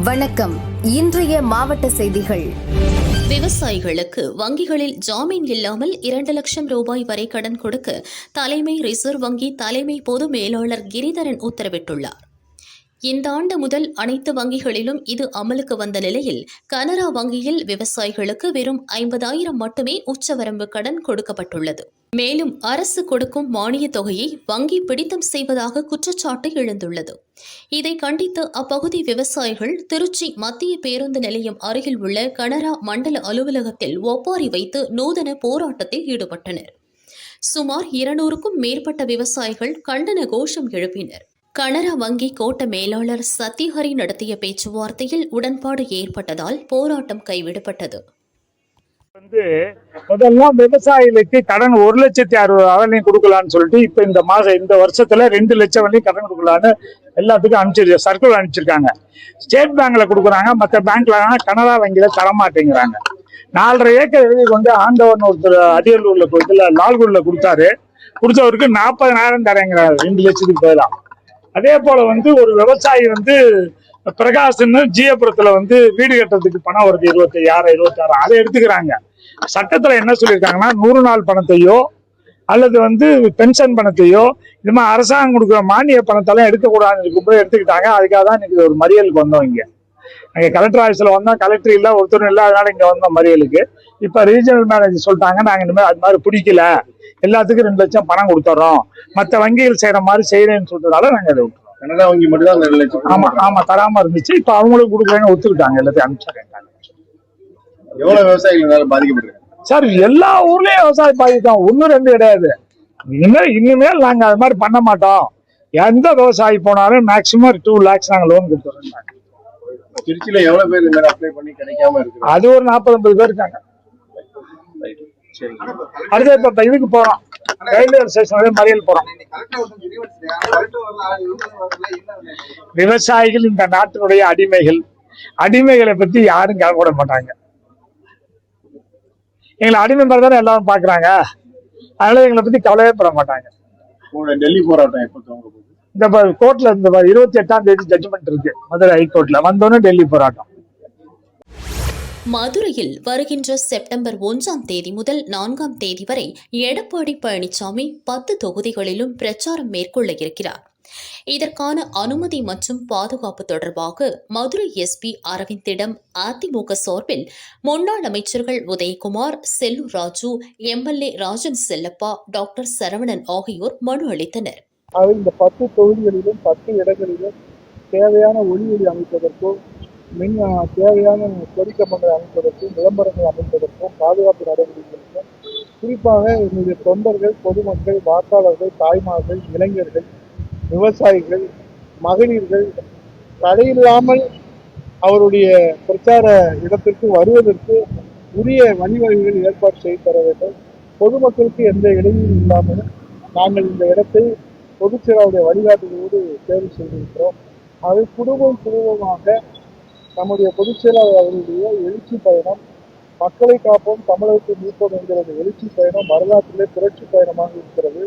வணக்கம். இன்றைய மாவட்ட செய்திகள். விவசாயிகளுக்கு வங்கிகளில் ஜாமீன் இல்லாமல் இரண்டு லட்சம் ரூபாய் வரை கடன் கொடுக்க தலைமை ரிசர்வ் வங்கி தலைமை பொது மேலாளர் கிரிதரன் உத்தரவிட்டுள்ளார். இந்த ஆண்டு முதல் அனைத்து வங்கிகளிலும் இது அமலுக்கு வந்த நிலையில் கனரா வங்கியில் விவசாயிகளுக்கு வெறும் ஐம்பதாயிரம் மட்டுமே உச்சவரம்பு கடன் கொடுக்கப்பட்டுள்ளது. மேலும் அரசு கொடுக்கும் மானியத் தொகையை வங்கி பிடித்தம் செய்வதாக குற்றச்சாட்டு எழுந்துள்ளது. இதை கண்டித்து அப்பகுதி விவசாயிகள் திருச்சி மத்திய பேருந்து நிலையம் அருகில் உள்ள கனரா மண்டல அலுவலகத்தில் ஒப்பாரி வைத்து நூதன போராட்டத்தில் ஈடுபட்டனர். சுமார் இருநூறுக்கும் மேற்பட்ட விவசாயிகள் கண்டன கோஷம் எழுப்பினர். கனரா வங்கி கோட்ட மேலாளர் சத்யஹரி நடத்திய பேச்சுவார்த்தையில் உடன்பாடு ஏற்பட்டதால் போராட்டம் கைவிடப்பட்டது. வந்து முதல்ல விவசாயிகளுக்கு கடன் ஒரு லட்சத்தி அறுபதாயிரம் கொடுக்கலாம்னு சொல்லிட்டு இப்ப இந்த மாதம் இந்த வருஷத்துல ரெண்டு லட்சம் வரையும் கடன் கொடுக்கலான்னு எல்லாத்துக்கும் அனுப்பிச்சிரு சர்க்குலர் அனுப்பிச்சிருக்காங்க. ஸ்டேட் பேங்க்ல கொடுக்குறாங்க மற்ற பேங்க்ல கனரா வங்கியில தரமாட்டேங்கிறாங்க. நாலரை ஏக்கர் எழுதி கொண்டு ஆண்டவன் ஒருத்தர் அரியலூர்ல இதுல லால்குடில கொடுத்தாரு. கொடுத்தவருக்கு நாற்பதனாயிரம் தரேங்கிறாரு. ரெண்டு லட்சத்துக்கு போயிடலாம் அதே போல வந்து ஒரு விவசாயி வந்து பிரகாஷ்னு ஜியபுரத்துல வந்து வீடு கட்டுறதுக்கு பணம் வருது இருபத்தி ஆறு இருபத்தி ஆறு அதை எடுத்துக்கிறாங்க. சட்டத்துல என்ன சொல்லியிருக்காங்கன்னா நூறு நாள் பணத்தையோ அல்லது வந்து பென்ஷன் பணத்தையோ இது மாதிரி அரசாங்கம் கொடுக்குற மானிய பணத்தெல்லாம் எடுக்கக்கூடாதுன்னு போய் எடுத்துக்கிட்டாங்க. அதுக்காக தான் இன்னைக்கு ஒரு மறியலுக்கு வந்தோம் இங்கே. நாங்கள் கலெக்டர் ஆஃபீஸில் வந்தோம். கலெக்டர் இல்லை ஒருத்தரும் இல்லை. அதனால இங்கே வந்தோம் மறியலுக்கு. இப்போ ரீஜனல் மேனேஜர் சொல்லிட்டாங்க நாங்கள் இனிமேல் அது மாதிரி பிடிக்கல. எல்லாத்துக்கும் ரெண்டு லட்சம் பணம் கொடுத்துறோம். மற்ற வங்கிகள் செய்கிற மாதிரி செய்கிறேன்னு சொல்றதால நாங்கள் அதை விட்டோம் கனடா வங்கி மட்டும் தான் ரெண்டு லட்சம் ஆமா ஆமா தராம இருந்துச்சு. இப்ப அவங்களுக்கு கொடுக்குறேன்னு ஒத்துக்கிட்டாங்க எல்லாத்தையும் அனுப்பிச்சாங்க எவ்வளவு விவசாயிகள் இதனால பாதிக்கப்பட்டிருக்காங்க சார் எல்லா ஊர்லயும் விவசாயம் பாதிக்கும் ஒன்னும் ரெண்டு கிடையாது. இனிமேல் இனிமேல் நாங்க அது மாதிரி பண்ண மாட்டோம். எந்த விவசாயி போனாலும் மேக்சிமம் டூ லேக்ஸ் நாங்க லோன் கொடுத்துறோம். திருச்சியில எவ்வளவு பேர் இந்த மாதிரி அப்ளை பண்ணி கிடைக்காம இருக்கு அது ஒரு நாற்பது ஐம்பது பேர் இருக்காங்க. அடுத்து இப்ப இதுக்கு போறோம். ரயில்வே ஸ்டேஷன் மறியல் போறோம். விவசாயிகள் இந்த நாட்டினுடைய அடிமைகள். அடிமைகளை பத்தி யாரும் கவலைப்பட மாட்டாங்க. எங்களை அடிமை மாதிரி தானே எல்லாரும் பாக்குறாங்க அதனால எங்களை பத்தி கவலையே பட மாட்டாங்க. டெல்லி போராட்டம் எப்போ இந்த கோர்ட்ல இந்த இருபத்தி எட்டாம் தேதி ஜட்ஜ்மெண்ட் இருக்கு. மதுரை ஹைகோர்ட்ல வந்தோடனே டெல்லி போராட்டம். மதுரையில் வருகின்ற செப்டம்பர் ஒன்றாம் தேதி முதல் நான்காம் தேதி வரை எடப்பாடி பழனிசாமி பத்து தொகுதிகளிலும் பிரச்சாரம் மேற்கொள்ள இருக்கிறார். இதற்கான அனுமதி மற்றும் பாதுகாப்பு தொடர்பாக மதுரை எஸ்பி அரவிந்திடம் அதிமுக சார்பில் முன்னாள் அமைச்சர்கள் உதயகுமார் செல்லூர் ராஜு எம்எல்ஏ ராஜன் செல்லப்பா டாக்டர் சரவணன் ஆகியோர் மனு அளித்தனர். இந்த பத்து தொகுதிகளிலும் பத்து இடங்களிலும் தேவையான ஒளி ஒளி அமைப்பதற்கும் மின் தேவையான தேவையான கொடிக்கம்பங்களை அமைப்பதற்கும் விளம்பரங்கள் அமைப்பதற்கும் பாதுகாப்பு நடவடிக்கைகளுக்கும் குறிப்பாக என்னுடைய தொண்டர்கள் பொதுமக்கள் வாக்காளர்கள் தாய்மார்கள் இளைஞர்கள் விவசாயிகள் மகளிர்கள் தடையில்லாமல் அவருடைய பிரச்சார இடத்திற்கு வருவதற்கு உரிய வழிவகைகள் ஏற்பாடு செய்து தர வேண்டும். பொதுமக்களுக்கு எந்த இடையும் இல்லாமல் நாங்கள் இந்த இடத்தை பொதுச்செயலாளருடைய வழிகாட்டுதலோடு தேர்வு செய்திருக்கிறோம். அதை குடும்பம் குடும்பமாக நம்முடைய பொதுச் செயலாளர் எழுச்சி பயணம் மக்களை காப்போம் தமிழகத்தை மீட்போம் என்கிற எழுச்சி பயணம் வரலாற்றிலே புரட்சி பயணமாக இருக்கிறது.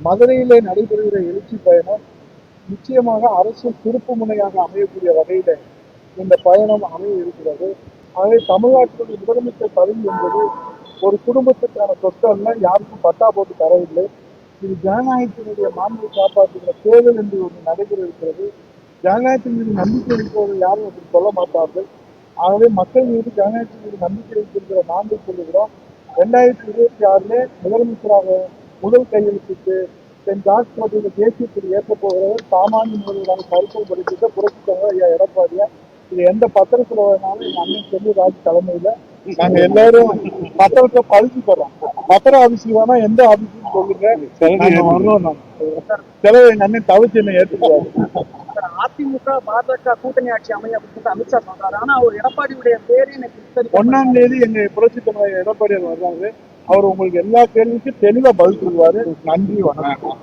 மதுரையிலே நடைபெறுகிற எழுச்சி பயணம் நிச்சயமாக அரசு திருப்பு முனையாக அமையக்கூடிய வகையில இந்த பயணம் அமைய இருக்கிறது. ஆகவே தமிழ்நாட்டினுடைய முதலமைச்சர் பதவி என்பது ஒரு குடும்பத்துக்கான சொத்து அல்ல யாருக்கும் பட்டா போட்டு தரவில்லை. இது ஜனநாயகத்தினுடைய மாண்பை காப்பாற்றுகிற தேர்தல் என்று ஒன்று நடைபெற இருக்கிறது. ஜனநாயகத்தின் மீது நம்பிக்கை வைப்பவர்கள் யாரும் அப்படி சொல்ல மாட்டார்கள். ஆகவே மக்கள் மீது ஜனநாயகத்தின் மீது நம்பிக்கை வைத்திருக்கிற நான்கு சொல்லுகிறோம். ரெண்டாயிரத்தி இருபத்தி ஆறுல முதலமைச்சராக முதல் கையெழுத்திட்டு தென் ஜார்ஜ் கோட்டையில் தேசியத்தில் ஏற்றப் போகிறவர் சாமானிய முதல்வரான கருப்பம் படித்த புரட்சி தலைவர் ஐயா எடப்பாடியா. இது எந்த பத்திரத்துல வேணாலும் எங்க அண்ணன் செல்லூர் ராஜ் தலைமையில நாங்க எல்லாரும் பத்திரத்தை பறிச்சு தரோம் பத்திர ஆபீஸ்க்கு வேணா எந்த ஆபீஸ்க்கு சொல்லுங்க. செலவு எங்க அண்ணன் தவிச்சு என்ன ஏற்றுக்குவாரு பாஜக கூட்டணி ஆட்சி அமைய அப்படின்னு அமித்ஷா சொல்றாரு. ஆனா அவர் எடப்பாடியுடைய பேரே எனக்கு ஒன்னாம் தேதி எங்க புரட்சி தலைவர் எடப்பாடியார் வர்றாரு. அவர் உங்களுக்கு எல்லா கேள்விக்கும் தெளிவா பதில் சொல்லுவாரு. நன்றி வணக்கம்.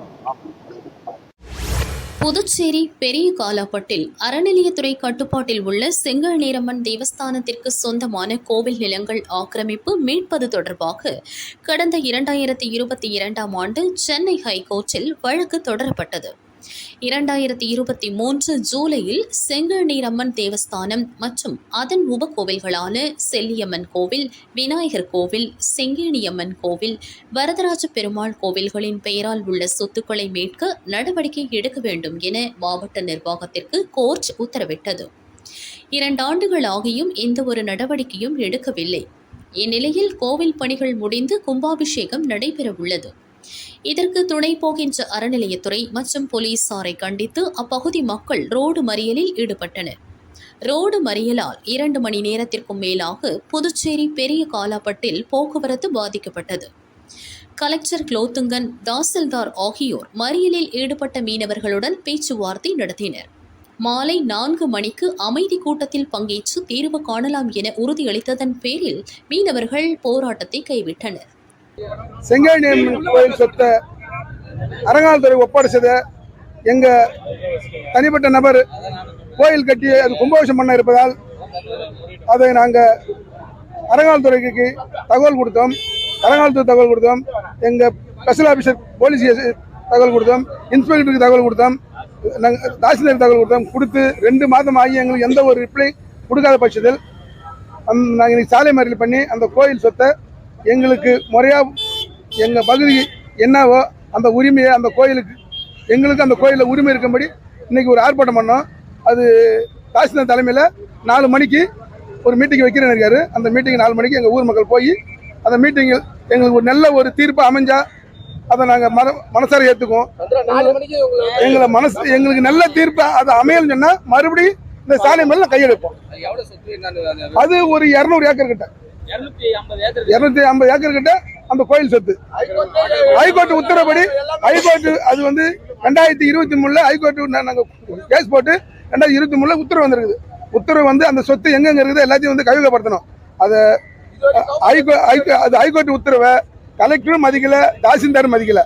புதுச்சேரி பெரிய காலாப்பட்டில் அறநிலையத்துறை கட்டுப்பாட்டில் உள்ள செங்கல் நேரம்மன் தேவஸ்தானத்திற்கு சொந்தமான கோவில் நிலங்கள் ஆக்கிரமிப்பு மீட்பது தொடர்பாக கடந்த இரண்டாயிரத்தி இருபத்தி இரண்டாம் ஆண்டு சென்னை ஹைகோர்ட்டில் வழக்கு தொடரப்பட்டது. இரண்டாயிரத்தி இருபத்தி மூன்று ஜூலையில் செங்கநீரம்மன் தேவஸ்தானம் மற்றும் அதன் உபகோவில்களான செல்லியம்மன் கோவில் விநாயகர் கோவில் செங்கேணியம்மன் கோவில் வரதராஜ பெருமாள் கோவில்களின் பெயரால் உள்ள சொத்துக்களை மீட்க நடவடிக்கை எடுக்க வேண்டும் என மாவட்ட நிர்வாகத்திற்கு கோர்ட் உத்தரவிட்டது. இரண்டு ஆண்டுகள் ஆகியும் எந்த ஒரு நடவடிக்கையும் எடுக்கவில்லை. இந்நிலையில் கோவில் பணிகள் முடிந்து கும்பாபிஷேகம் நடைபெறவுள்ளது. இதற்கு துணை போகின்ற அறநிலையத்துறை மற்றும் போலீசாரை கண்டித்து அப்பகுதி மக்கள் ரோடு மறியலில் ஈடுபட்டனர். ரோடு மறியலால் இரண்டு மணி நேரத்திற்கும் மேலாக புதுச்சேரி பெரிய காலாப்பட்டில் போக்குவரத்து பாதிக்கப்பட்டது. கலெக்டர் குலோத்துங்கன் தாசில்தார் ஆகியோர் மறியலில் ஈடுபட்ட மீனவர்களுடன் பேச்சுவார்த்தை நடத்தினர். மாலை நான்கு மணிக்கு அமைதி கூட்டத்தில் பங்கேற்று தீர்வு காணலாம் என உறுதியளித்ததன் பேரில் மீனவர்கள் போராட்டத்தை கைவிட்டனர். செங்கேணி கோயில் சொத்தை அரங்கால்துறை ஒப்படைச்சதை எங்க தனிப்பட்ட நபர் கோயில் கட்டி அது கும்பாபிஷம் பண்ண இருப்பதால் அதை நாங்க அரங்கால்துறைக்கு தகவல் கொடுத்தோம். அரங்கால்துறை தகவல் கொடுத்தோம். எங்க ஸ்பெஷல் ஆஃபீஸர் போலீஸ் தகவல் கொடுத்தோம். இன்ஸ்பெக்டருக்கு தகவல் கொடுத்தோம். நாங்கள் தாசில்தார் தகவல் கொடுத்தோம். கொடுத்து ரெண்டு மாதம் ஆகி எங்களுக்கு எந்த ஒரு ரிப்ளை கொடுக்காத பட்சத்தில் நாங்கள் இன்னைக்கு சாலை மறியல் பண்ணி அந்த கோயில் சொத்தை எங்களுக்கு முறையாக எங்கள் பகுதி என்னவோ அந்த உரிமையை அந்த கோயிலுக்கு எங்களுக்கு அந்த கோயிலில் உரிமை இருக்கும்படி இன்னைக்கு ஒரு ஆர்ப்பாட்டம் பண்ணோம். அது தாசில்தார் தலைமையில் நாலு மணிக்கு ஒரு மீட்டிங் வைக்கிறேன்னு இருக்காரு. அந்த மீட்டிங் நாலு மணிக்கு எங்கள் ஊர் மக்கள் போய் அந்த மீட்டிங்கில் எங்களுக்கு ஒரு நல்ல ஒரு தீர்ப்பு அமைஞ்சா அதை நாங்கள் மன மனசார ஏற்றுக்குவோம் எங்களை மனசு எங்களுக்கு நல்ல தீர்ப்பு அது அமையலன்னு சொன்னால் மறுபடியும் இந்த சாலை மேல கையெழுப்போம். அது ஒரு இரநூறு ஏக்கர் கிட்ட. இருநூத்தி ஐம்பது ஏக்கர் கிட்ட. அந்த கோயில் சொத்து. ஹைகோர்ட் உத்தரப்படி ஹைகோர்ட் அது வந்து ரெண்டாயிரத்தி இருபத்தி மூணுல ஹைகோர்ட் நாங்கள் கேஸ் போட்டு ரெண்டாயிரத்தி இருபத்தி மூணுல உத்தரவு வந்திருக்குது. உத்தரவு வந்து அந்த சொத்து எங்கெங்க இருக்குது எல்லாத்தையும் வந்து கையகப்படுத்தணும் அதை ஹைகோ அது ஹைகோர்ட் உத்தரவை கலெக்டரும் மதிக்கல தாசில்தாரும் மதிக்கல.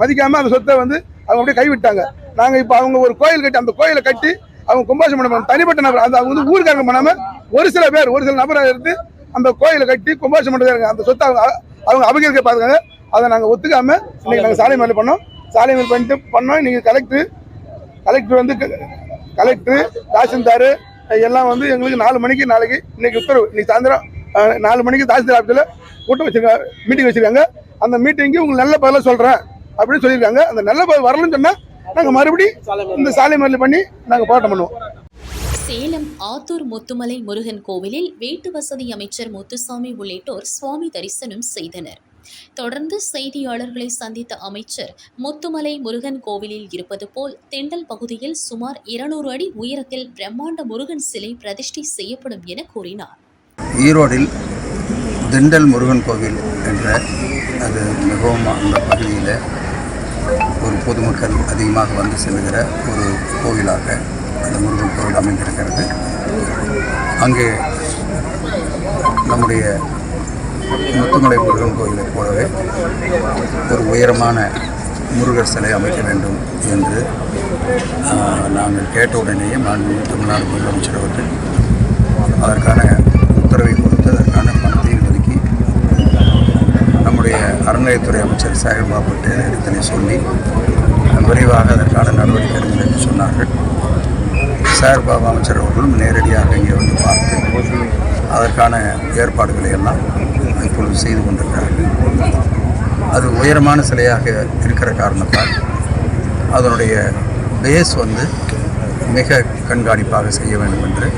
மதிக்காம அந்த சொத்தை வந்து அவங்க அப்படியே கைவிட்டாங்க. நாங்க இப்ப அவங்க ஒரு கோயில் கட்டி அந்த கோயிலை கட்டி அவங்க கும்பாசம் பண்ண தனிப்பட்ட நபர் அந்த அவங்க வந்து ஊருக்காரங்க பண்ணாம ஒரு சில பேர் ஒரு சில நபராக இருந்து அந்த கோயிலை கட்டி கும்பாஷம் பண்ணுறாங்க அந்த சொத்தை அவங்க அவங்க அபகரிக்க பார்த்துக்காங்க அதை நாங்கள் ஒத்துக்காம இன்னைக்கு நாங்கள் சாலை மேலே பண்ணோம். சாலை மேல் பண்ணிட்டு பண்ணோம். இன்னைக்கு கலெக்டர் கலெக்டர் வந்து கலெக்டர் தாசில்தார் எல்லாம் வந்து எங்களுக்கு நாலு மணிக்கு நாளைக்கு இன்னைக்கு உத்தரவு. இன்னைக்கு சாயந்தரம் நாலு மணிக்கு தாசில்தார் ஆஃபீஸில் கூட்டம் வச்சிருக்காங்க மீட்டிங் வச்சிருக்காங்க. அந்த மீட்டிங்கு உங்களுக்கு நல்ல பதிலாக சொல்கிறேன் அப்படின்னு சொல்லியிருக்காங்க. அந்த நல்ல பதில் வரலன்னு சொன்னால் நாங்கள் மறுபடியும் இந்த சாலை மேலே பண்ணி நாங்கள் போராட்டம் பண்ணுவோம். சேலம் ஆத்தூர் முத்துமலை முருகன் கோவிலில் வீட்டு வசதி அமைச்சர் முத்துசாமி உள்ளிட்டோர் சுவாமி தரிசனம் செய்தனர். தொடர்ந்து செய்தியாளர்களை சந்தித்த அமைச்சர் முத்துமலை முருகன் கோவிலில் இருப்பது போல் தெண்டல் பகுதியில் சுமார் இருநூறு அடி உயரத்தில் பிரம்மாண்ட முருகன் சிலை பிரதிஷ்டை செய்யப்படும் என கூறினார். ஈரோடில் திண்டல் முருகன் கோவில் என்ற அது மிகவும் அந்த பகுதியில் ஒரு பொதுமக்கள் அதிகமாக வந்து செல்கிற ஒரு கோவிலாக அந்த முருகன் கோவில் அமைந்திருக்கிறது. அங்கே நம்முடைய முத்துமலை முருகன் கோயிலைப் போலவே ஒரு உயரமான முருகர் சிலை அமைக்க வேண்டும் என்று நாங்கள் கேட்ட உடனேயே மாண்புமிகு தமிழ்நாடு முதலமைச்சர் அவர்கள் அதற்கான உத்தரவை கொடுத்து அதற்கான பணத்தையும் ஒதுக்கி நம்முடைய அறநிலையத்துறை அமைச்சர் சாகர்பாபு பட்டேல் இடத்திலே சொல்லி விரைவாக அதற்கான நடவடிக்கை எடுக்கும் என்று சொன்னார்கள். சாகர்பாபு அமைச்சர் அவர்களும் நேரடியாக இங்கே வந்து பார்த்து அதற்கான ஏற்பாடுகளை எல்லாம் இப்பொழுது செய்து கொண்டிருக்கிறார்கள். அது உயரமான சிலையாக இருக்கிற காரணத்தால் அதனுடைய பேஸ் வந்து மிக கண்காணிப்பாக செய்ய வேண்டும் என்று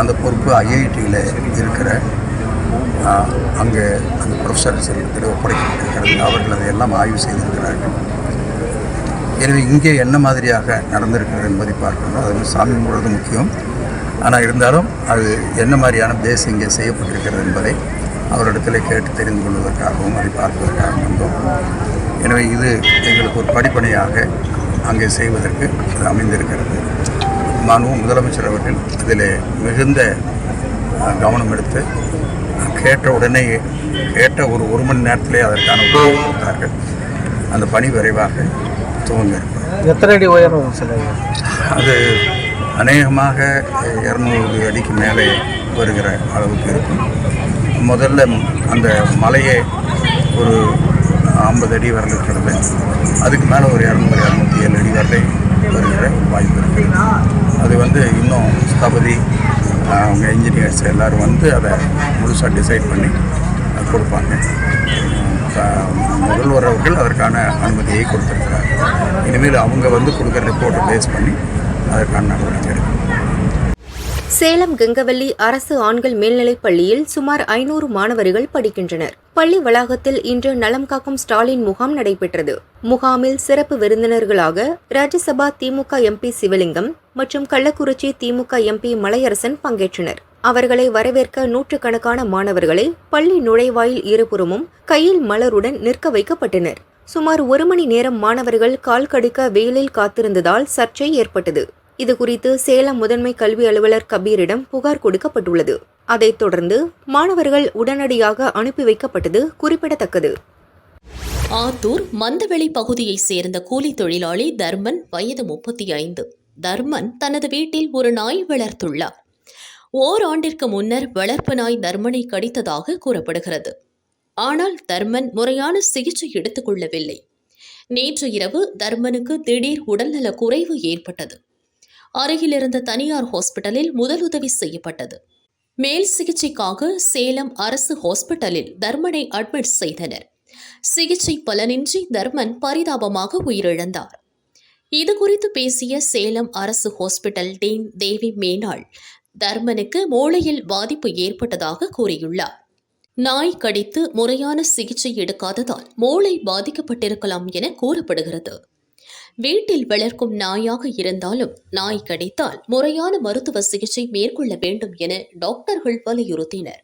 அந்த பொறுப்பு ஐஐடியில் இருக்கிற அங்கே அந்த ப்ரொஃபஸர் இடத்தில் ஒப்படைக்கப்பட்டிருக்கிறது. அவர்கள் அதையெல்லாம் ஆய்வு செய்திருக்கிறார்கள். எனவே இங்கே என்ன மாதிரியாக நடந்திருக்கிறது என்பதை பார்க்கணும். அது வந்து சாமி கும்பிடுறது முக்கியம். ஆனால் இருந்தாலும் அது என்ன மாதிரியான பேஸ் இங்கே செய்யப்பட்டிருக்கிறது என்பதை அவரிடத்தில் கேட்டு தெரிந்து கொள்வதற்காகவும் அதை பார்ப்பதற்காகவும் வந்தோம். எனவே இது எங்களுக்கு ஒரு படிப்பனையாக அங்கே செய்வதற்கு அது அமைந்திருக்கிறது. மாண்பு முதலமைச்சர் அவர்கள் இதில் மிகுந்த கவனம் எடுத்து கேட்ட உடனே கேட்ட ஒரு ஒரு மணி நேரத்திலே அதற்கான உதவி கொடுத்தார்கள். அந்த பணி விரைவாக துவங்க இருக்கிறோம் எத்தனை அடி உயரம் சிலை அது அநேகமாக இரநூறு அடிக்கு மேலே வருகிற அளவுக்கு இருக்கும். முதல்ல அந்த மலையே ஒரு ஐம்பது அடி வரல இருக்கிறது அதுக்கு மேலே ஒரு இரநூறு இரநூத்தி ஏழு அடி வரலை வருகிற வாய்ப்பு இருக்குது அது வந்து இன்னும் ஸ்தபதி அவங்க இன்ஜினியர்ஸ் எல்லோரும் வந்து அதை முழுசாக டிசைட் பண்ணி கொடுப்பாங்க. முதல்வர் அவர்கள் அதற்கான அனுமதியை கொடுத்திருக்கிறார் இனிமேல் அவங்க வந்து கொடுக்குற ரிப்போர்ட்டை பேஸ் பண்ணி அதற்கான நடவடிக்கை எடுக்கும். சேலம் கங்கவல்லி அரசு ஆண்கள் மேல்நிலைப் பள்ளியில் சுமார் ஐநூறு மாணவர்கள் படிக்கின்றனர். பள்ளி வளாகத்தில் இன்று நலம் காக்கும் ஸ்டாலின் முகாம் நடைபெற்றது. முகாமில் சிறப்பு விருந்தினர்களாக ராஜ்யசபா திமுக எம்பி சிவலிங்கம் மற்றும் கள்ளக்குறிச்சி திமுக எம்பி மலையரசன் பங்கேற்றனர். அவர்களை வரவேற்க நூற்றுக்கணக்கான மாணவர்களை பள்ளி நுழைவாயில் இருபுறமும் கையில் மலருடன் நிற்க வைக்கப்பட்டனர். சுமார் ஒரு மணி நேரம் மாணவர்கள் கால் கடுக்க வெயிலில் காத்திருந்ததால் சர்ச்சை ஏற்பட்டது. இதுகுறித்து சேலம் முதன்மை கல்வி அலுவலர் கபீரிடம் புகார் கொடுக்கப்பட்டுள்ளது. அதைத் தொடர்ந்து மாணவர்கள் உடனடியாக அனுப்பி வைக்கப்பட்டது குறிப்பிடத்தக்கது. ஆத்தூர் மந்தவெளி பகுதியைச் சேர்ந்த கூலி தொழிலாளி தர்மன் வயது முப்பத்தி ஐந்து. தர்மன் தனது வீட்டில் ஒரு நாய் வளர்த்துள்ளார். ஓராண்டிற்கு முன்னர் வளர்ப்பு நாய் தர்மனை கடித்ததாக கூறப்படுகிறது. ஆனால் தர்மன் முறையான சிகிச்சை எடுத்துக் கொள்ளவில்லை. நேற்று இரவு தர்மனுக்கு திடீர் உடல்நல குறைவு ஏற்பட்டது. அருகிலிருந்த தனியார் ஹாஸ்பிட்டலில் முதலுதவி செய்யப்பட்டது. மேல் சிகிச்சைக்காக சேலம் அரசு ஹாஸ்பிட்டலில் தர்மனை அட்மிட் செய்தனர். சிகிச்சை பலனின்றி தர்மன் பரிதாபமாக உயிரிழந்தார். இதுகுறித்து பேசிய சேலம் அரசு ஹாஸ்பிட்டல் டீன் தேவி மேனாள் தர்மனுக்கு மூளையில் பாதிப்பு ஏற்பட்டதாக கூறியுள்ளார். நாய் கடித்து முறையான சிகிச்சை எடுக்காததால் மூளை பாதிக்கப்பட்டிருக்கலாம் என கூறப்படுகிறது. வீட்டில் வளர்க்கும் நாயாக இருந்தாலும் நாய் கடித்தால் முறையான மருத்துவ சிகிச்சை மேற்கொள்ள வேண்டும் என டாக்டர்கள் வலியுறுத்தினர்.